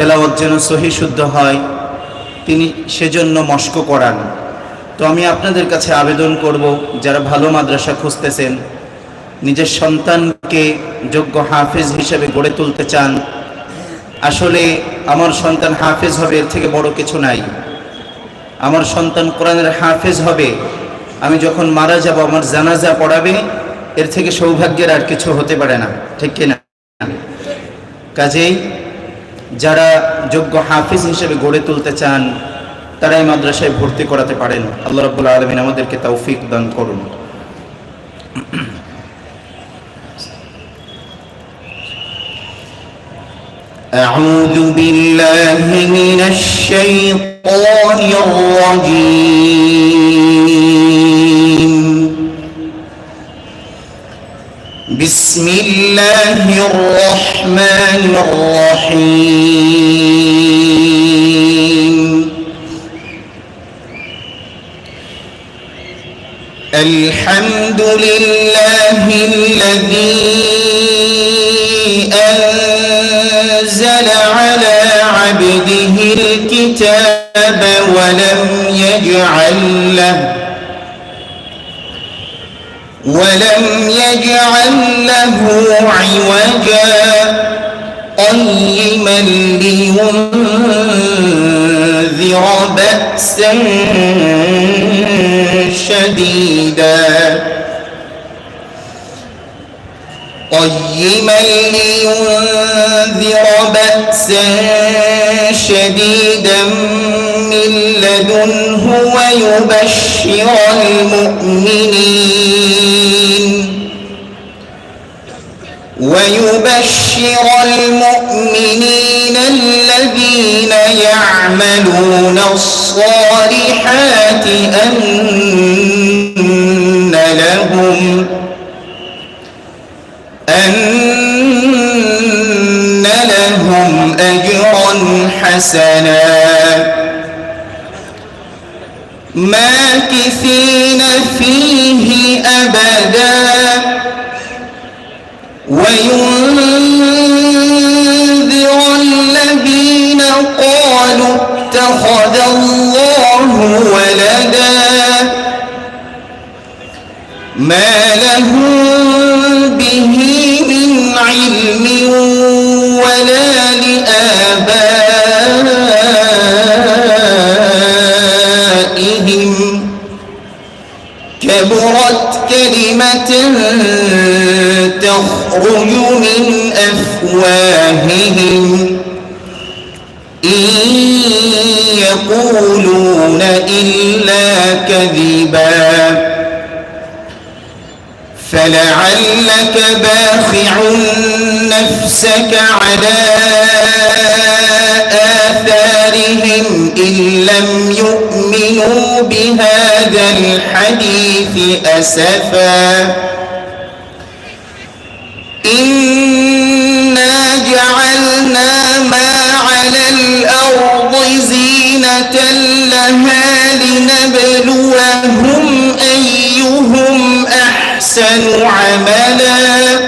তেলাওয়াত যেন সহি শুদ্ধ হয়, তিনি সেজন্য মস্ক করান। তো আমি আপনাদের কাছে আবেদন করব, যারা ভালো মাদ্রাসা খুঁজতেছেন, নিজের সন্তানকে যোগ্য হাফেজ হিসেবে গড়ে তুলতে চান। আসলে আমার সন্তান হাফেজ হবে, এর থেকে বড় কিছু নাই। আমার সন্তান কোরআনের হাফেজ হবে, আমি যখন মারা যাব, আমার জানাজা পড়াবে, এর থেকে সৌভাগ্যের আর কিছু হতে পারে না, ঠিক কিনা? কাজেই যারা যোগ্য হাফিজ হিসেবে গড়ে তুলতে চান তারা এই মাদ্রাসায় ভর্তি করাতে পারেন আল্লাহ রব্বুল আলমিন আমাদেরকে তৌফিক দান করুন أعوذ بالله من الشيطان الرجيم بسم الله الرحمن الرحيم. الحمد لله الذي أنزل على عبده الكتاب ولم يجعل له ولم يجعل له عوجا. قيما لينذر بأسا شديدا. قيما لينذر بأسا شديدا من لدنه ويبشر المؤمنين. ويبشر المؤمنين الذين يعملون الصالحات أن لهم أن لهم أجرا حسنا. ماكثين فيه أبدا. وينذر الذين قالوا اتخذ الله ولدا. ما لهم تخرج من أفواههم. إن يقولون إلا كذبا. فلعلك باخع نفسك على آثارهم إن لم يؤمنوا بهذا الحديث أسفا. إنا جعلنا ما على الأرض زينة لها لنبلوهم أحسن عملا.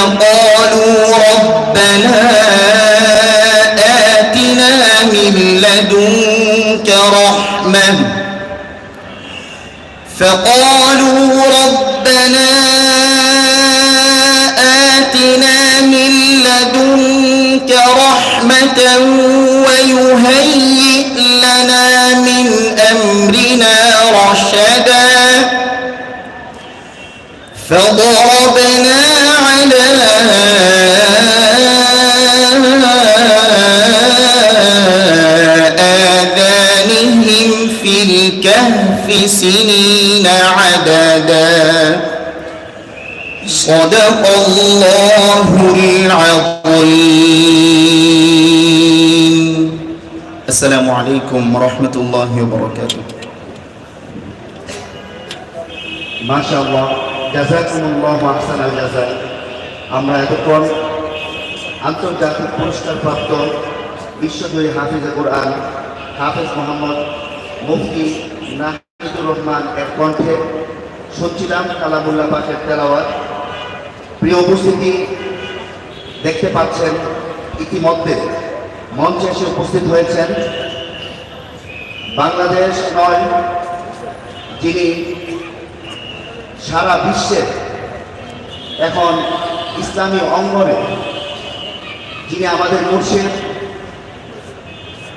فقالوا ربنا آتنا من لدنك رحمة. فقالوا ربنا آتنا من لدنك رحمة ويهيئ لنا من أمرنا رشدا. فضربنا صدق الله العظيم السلام عليكم ورحمة الله وبركاته মাশাআল্লাহ জাযাকুমুল্লাহ আহসানাল জাযা আমরা এতক্ষণ আন্তর্জাতিক পুরস্কার প্রাপ্ত বিশ্বজয়ী হাফিজে কোরআন হাফেজ মোহাম্মদ মুফতি নাহিদুর রহমান এর কণ্ঠে শুনছিলাম কালামুল্লাহ পাকের তেলাওয়াত প্রিয় উপস্থিতি, দেখতে পাচ্ছেন ইতিমধ্যে মঞ্চে এসে উপস্থিত হয়েছেন বাংলাদেশ নয়, যিনি সারা বিশ্বে এখন ইসলামী অঙ্গনে, যিনি আমাদের মুর্শিদ,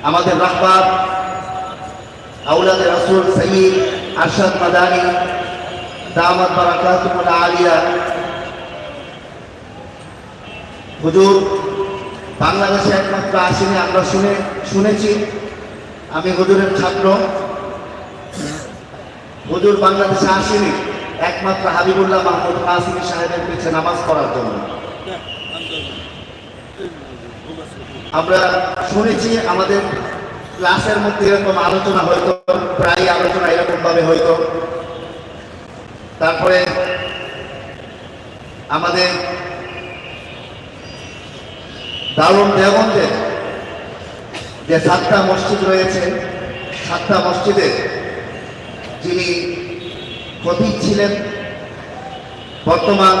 আমাদের রাহবার আউলাদের রাসূল সঈদ আরশাদ মাদানী, দামাত বারাকাতুল আলিয়া হুজুর, বাংলাদেশে একমাত্র আসেনি আমরা শুনে, শুনেছি। আমি হুজুরের ছাত্র। হুজুর বাংলাদেশে আসেনি একমাত্র হাবিবুল্লাহ মাহমুদ কাসিমি সাহেবের পিছে নামাজ পড়ার জন্য। আমরা শুনেছি আমাদের ক্লাসের মধ্যে এরকম আলোচনা হয়তো, প্রায় আলোচনা এরকম ভাবে হয়তো। তারপরে আমাদের দারুণ দেওবন্দের যে সাতটা মসজিদ রয়েছে, সাতটা মসজিদে যিনি খতিব ছিলেন, বর্তমান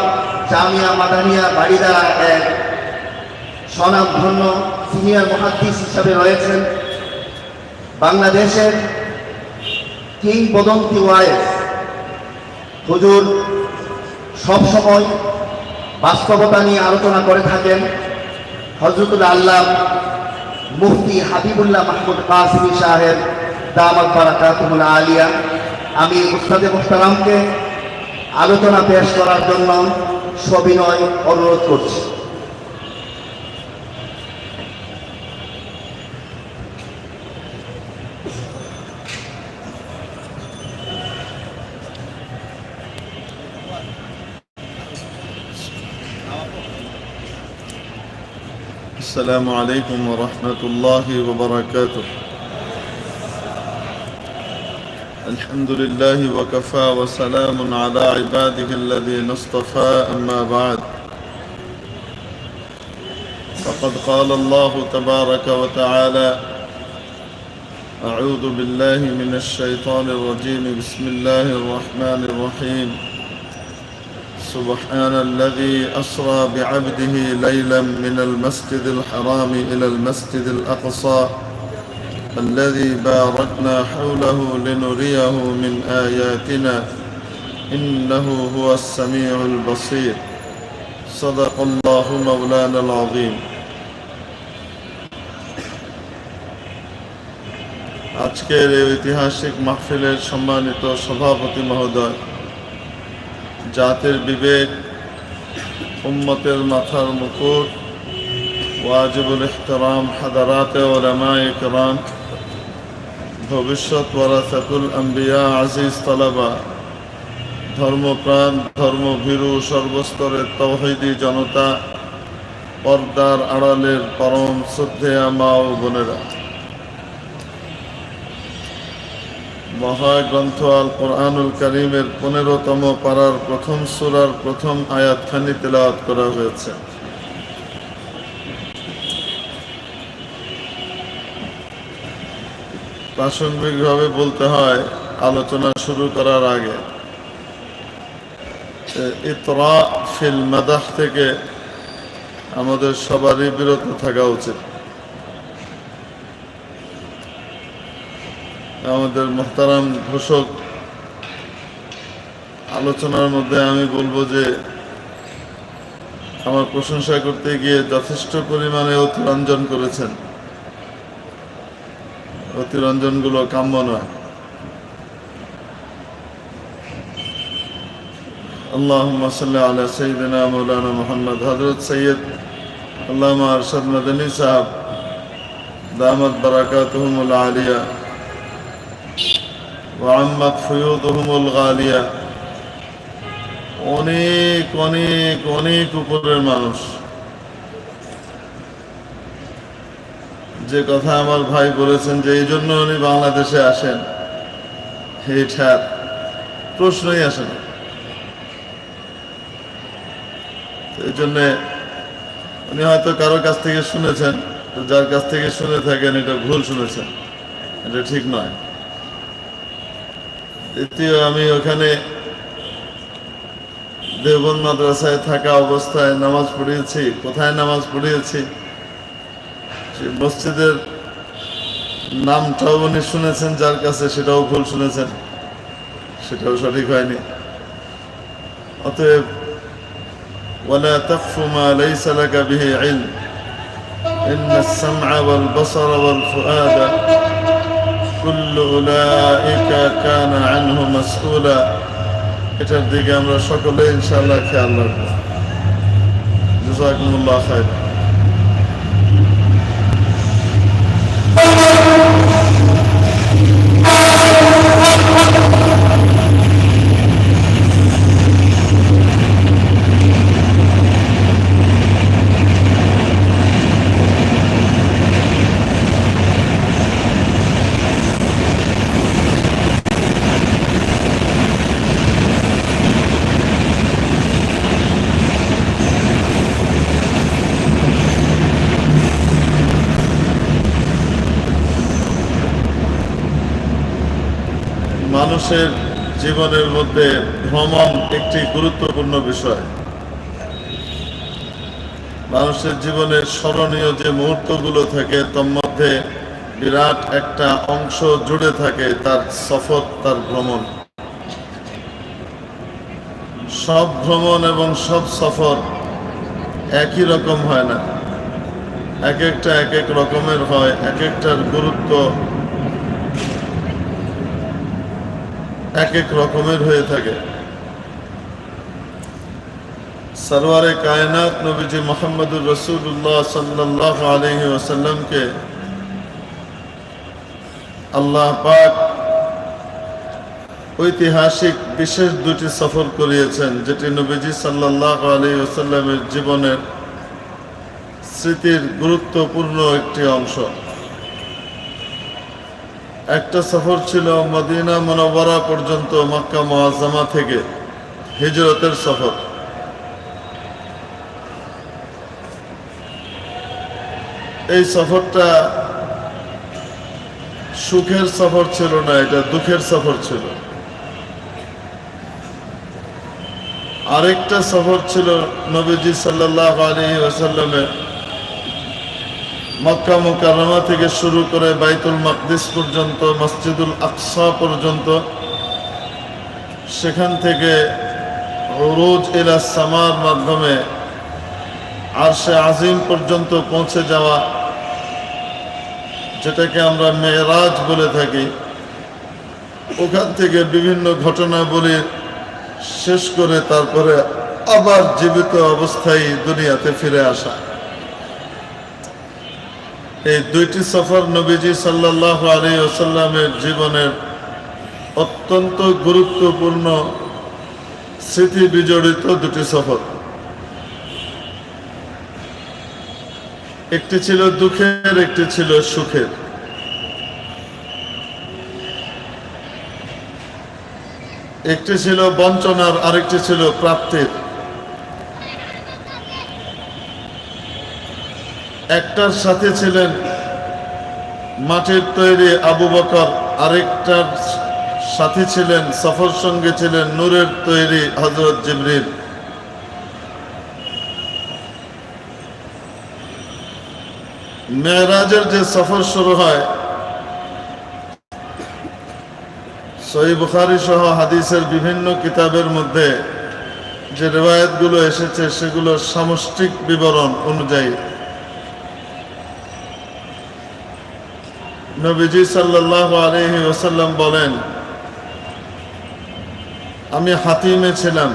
জামিয়া মাদানিয়া বাড়িদা এক স্বনামধন্য সিনিয়র মহাদ্দিস হিসাবে রয়েছেন। বাংলাদেশের কিংবদন্তি ওয়াইস হুজুর সবসময় বাস্তবতা নিয়ে আলোচনা করে থাকেন। হজরতুল আল্লাহ মুফতি হাবিবুল্লাহ মাহমুদ কাসিমি সাহেব দামাত বারাকাতুল আলিয়া, আমি উস্তাদে মুস্তারামকে আলোচনা পেশ করার জন্য সবিনয় অনুরোধ করছি। السلام عليكم ورحمة الله وبركاته. الحمد لله وكفى وسلام على عباده الذين اصطفى أما بعد. فقد قال الله تبارك وتعالى أعوذ بالله من الشيطان الرجيم. بسم الله الرحمن الرحيم. سبحان الذي أسرى بعبده ليلا من المسجد الحرام إلى المسجد الأقصى الذي باركنا حوله لنريه من آياتنا إنه هو السميع البصير صدق الله مولانا العظيم আজকের এই ঐতিহাসিক মাহফিলের সম্মানিত সভাপতি মহোদয় জাতের বিবেক উম্মতের মাথার মুকুট, ওয়াজিবুল ইহতরাম, হাদারাতে ওলামায় কালাম ভবিষ্যৎ ওয়ারা ওয়ারাসাতুল আম্বিয়া, আজিজ তালাবা, ধর্মপ্রাণ, ধর্মভীরু, সর্বস্তরের তৌহিদি জনতা, পর্দার আড়ালের পরম শ্রদ্ধেয়া মা ও বোনেরা। মহাগ্রন্থ আল কোরআনুল করিমের পনেরোতম পাড়ার প্রথম সুরার প্রথম আয়াতখানি তেলাওয়াত করা হয়েছে। প্রাসঙ্গিকভাবে বলতে হয়, আলোচনা শুরু করার আগে ইতরা ফিল মাদাহ থেকে আমাদের সবারই বিরত থাকা উচিত। আমাদের মোহতারাম ঘোষক, আলোচনার মধ্যে আমি বলব যে আমার প্রশংসা করতে গিয়ে যথেষ্ট পরিমাণে অতিরঞ্জন করেছেন। অতিরঞ্জনগুলো কাম্য নয়। আল্লাহ আল্লাহ আলা মৌলানা মোহাম্মদ হজরত সৈয়দ আল্লাহ আরশাদ মাদানী সাহাব দামদ বারাকাতুহুমুল আলিয়া। وعمت فيوضهم الغالية অনেক অনেক অনেক উপরের মানুষ যে কথা আমার ভাই বলেছেন যে এই জন্য উনি বাংলাদেশে আসেন এটার প্রশ্নই আসে না তো এই জন্যে উনি হয়তো কারোর কাছ থেকে শুনেছেন তো যার কাছ থেকে শুনে থাকেন এটা ভুল শুনেছেন এটা ঠিক নয় দ্বিতীয় আমি ওখানে দেবন মাদ্রাসায় থাকা অবস্থায় নামাজ পড়িয়েছি কোথায় নামাজ পড়িয়েছি সে মসজিদের নামটাও উনি শুনেছেন যার কাছে সেটাও ভুল শুনেছেন সেটাও সঠিক হয়নি অতএব ولا تقف ما ليس لك به علم إن السمع والبصر والفؤاد كل أولئك كان عنه مسؤولا এটার দিকে আমরা সকলে ইনশাআল্লাহ খেয়াল রাখবো জাজাকুমুল্লাহ খাইর মানুষের জীবনের মধ্যে ভ্রমণ একটি গুরুত্বপূর্ণ বিষয়। মানুষের জীবনের স্মরণীয় যে মুহূর্তগুলো থাকে, তার মধ্যে বিরাট একটা অংশ জুড়ে থাকে তার সফর, তার ভ্রমণ। সব ভ্রমণ এবং সব সফর একই রকম হয় না। এক একটা এক এক রকমের হয়, এক একটার গুরুত্ব এক এক রকমের হয়ে থাকে। সরওয়ারে কায়নাত নবীজি মোহাম্মদুর রসুল্লাহ সাল্লাহ আলহি ওসাল্লামকে আল্লাহ পাক ঐতিহাসিক বিশেষ দুটি সফর করিয়েছেন, যেটি নবীজি সাল্লাহ আলহি ওসাল্লামের জীবনের স্মৃতির গুরুত্বপূর্ণ একটি অংশ। একটা সফর ছিল মদিনা মনোবরা পর্যন্ত মক্কা মোয়াজ্জামা থেকে হিজরতের সফর। এই সফরটা সুখের সফর ছিল না, এটা দুঃখের সফর ছিল। আরেকটা সফর ছিল নবীজি সাল্লাহ আলী ওসাল্লামের মক্কা মুকাররমা থেকে শুরু করে বাইতুল মাকদিস পর্যন্ত, মসজিদুল আকসা পর্যন্ত, সেখান থেকে রোজ এলা সামার মাধ্যমে আর সে আজিম পর্যন্ত পৌঁছে যাওয়া, যেটাকে আমরা মেয়েরাজ বলে থাকি। ওখান থেকে বিভিন্ন ঘটনাবলী শেষ করে তারপরে আবার জীবিত অবস্থায় দুনিয়াতে ফিরে আসা। এই দুইটি সফর নবীজি সাল্লাহ আলী ওসাল্লামের জীবনের অত্যন্ত গুরুত্বপূর্ণ স্মৃতি বিজড়িত দুটি সফর। একটি ছিল দুঃখের, একটি ছিল সুখের। একটি ছিল বঞ্চনার, আরেকটি ছিল প্রাপ্তির। একটার সাথে ছিলেন মাটির তৈরি আবু বকর, আরেকটার সাথে ছিলেন, সফর সঙ্গে ছিলেন নূরের তৈরি হজরত জিবরিল। মেয়েরাজের যে সফর শুরু হয়, সহি বুখারি সহ হাদিসের বিভিন্ন কিতাবের মধ্যে যে রেওয়ায়তগুলো এসেছে সেগুলো সামষ্টিক বিবরণ অনুযায়ী নবীজি সাল্লাহ আলহি ওসাল্লাম বলেন, আমি হাতিমে ছিলাম।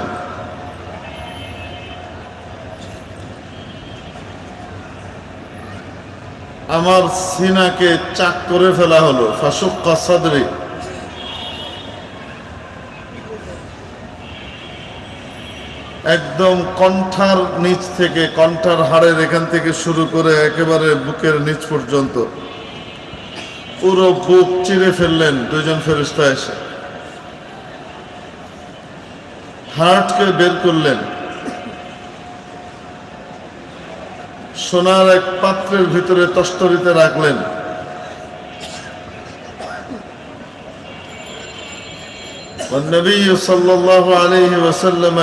আমার সিনাকে চাক করে ফেলা হলো ফাসুক কাসাদি একদম কণ্ঠার নিচ থেকে, কণ্ঠার হাড়ের এখান থেকে শুরু করে একেবারে বুকের নিচ পর্যন্ত। পুরো বুক চিরে ফেললেন দুজন ফেরিস্তা এসে হার্টকে বের করলেন সোনার এক পাত্রের ভিতরে তস্তরিতে রাখলেন والنبي صلى الله عليه وسلم